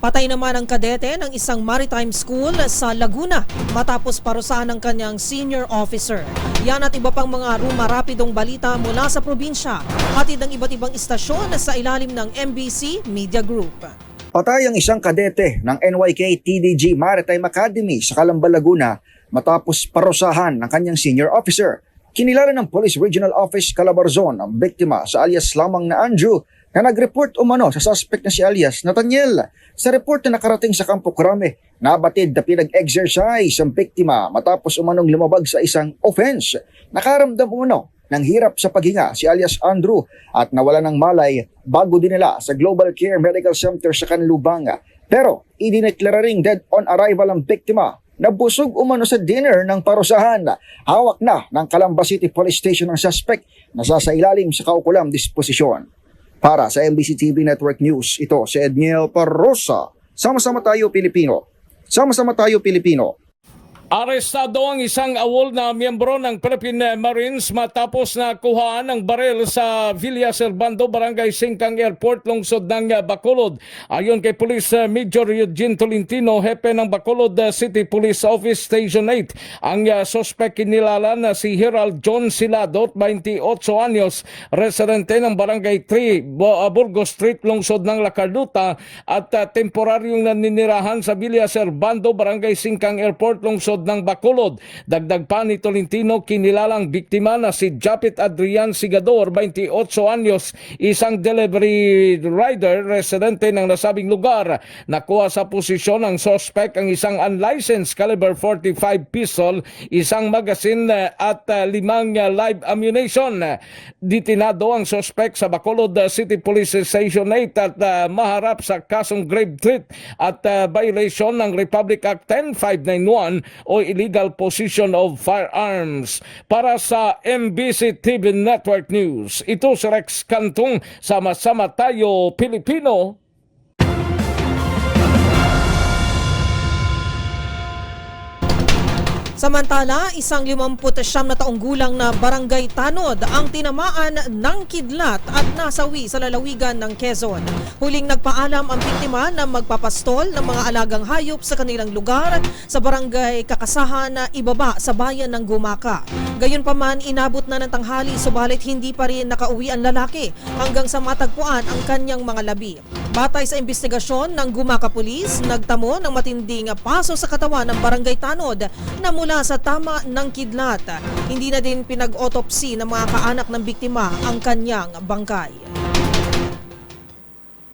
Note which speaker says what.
Speaker 1: Patay naman ang kadete ng isang maritime school sa Laguna matapos parusahan ng kanyang senior officer. Yan at iba pang mga rumarapidong balita mula sa probinsya. Hatid ng iba't ibang istasyon sa ilalim ng MBC Media Group.
Speaker 2: Patay ang isang kadete ng NYK TDG Maritime Academy sa Calamba, Laguna matapos parusahan ng kanyang senior officer. Kinilala ng Police Regional Office Calabarzon ang biktima sa alias lamang na Andrew na nag-report umano sa suspect na si alias Nathaniel. Sa report na nakarating sa Campo Crame, nabatid na pinag-exercise ang biktima matapos umanong lumabag sa isang offense. Nakaramdam umano ng hirap sa paghinga si alias Andrew at nawala ng malay bago dinala sa Global Care Medical Center sa Canlubang. Pero idineklara ring dead on arrival ang biktima na busog umano sa dinner ng parusahan. Hawak na ng Calamba City Police Station ang suspect na sasailalim sa kaukulam disposisyon. Para sa MBC TV Network News, ito si Edniel Parrosa. Sama-sama tayo Pilipino. Sama-sama tayo Pilipino.
Speaker 3: Arestado ang isang awol na miyembro ng Philippine Marines matapos na kuhaan ng baril sa Villa Servando, Barangay Singkang Airport, lungsod ng Bacolod. Ayon kay Police Major Eugene Tolentino, hepe ng Bacolod City Police Office Station 8, ang uh, suspect kinilala na si Herald John Silado, 28 anyos, residente ng Barangay 3, Bo- uh, Burgos Street, lungsod ng Lacarduta at temporaryong naninirahan sa Villa Servando, Barangay Singkang Airport, lungsod ng Bacolod. Dagdag pa ni Tolentino, kinilalang biktima na si Japit Adrian Sigador, 28 anyos, isang delivery rider, residente ng nasabing lugar. Nakuha sa posisyon ng suspect ang isang unlicensed caliber 45 pistol, isang magazine eh, at eh, limang eh, live ammunition. Ditinado ang suspect sa Bacolod City Police Station 8 at eh, maharap sa kasong grave threat at eh, violation ng Republic Act 10591 o illegal possession of firearms. Para sa MBC TV Network News, ito si Rex Cantong, sama-sama tayo Pilipino.
Speaker 1: Samantala, isang 59 na taong gulang na barangay Tanod ang tinamaan ng kidlat at nasawi sa lalawigan ng Quezon. Huling nagpaalam ang biktima na magpapastol ng mga alagang hayop sa kanilang lugar sa barangay Kakasahan na ibaba sa bayan ng Gumaka. Gayunpaman, inabot na ng tanghali subalit hindi pa rin nakauwi ang lalaki hanggang sa matagpuan ang kanyang mga labi. Batay sa investigasyon ng Gumaka Police, nagtamo ng matinding paso sa katawan ng barangay Tanod na mula sa tama ng kidlat. Hindi na din pinag-autopsy ng mga kaanak ng biktima ang kanyang bangkay.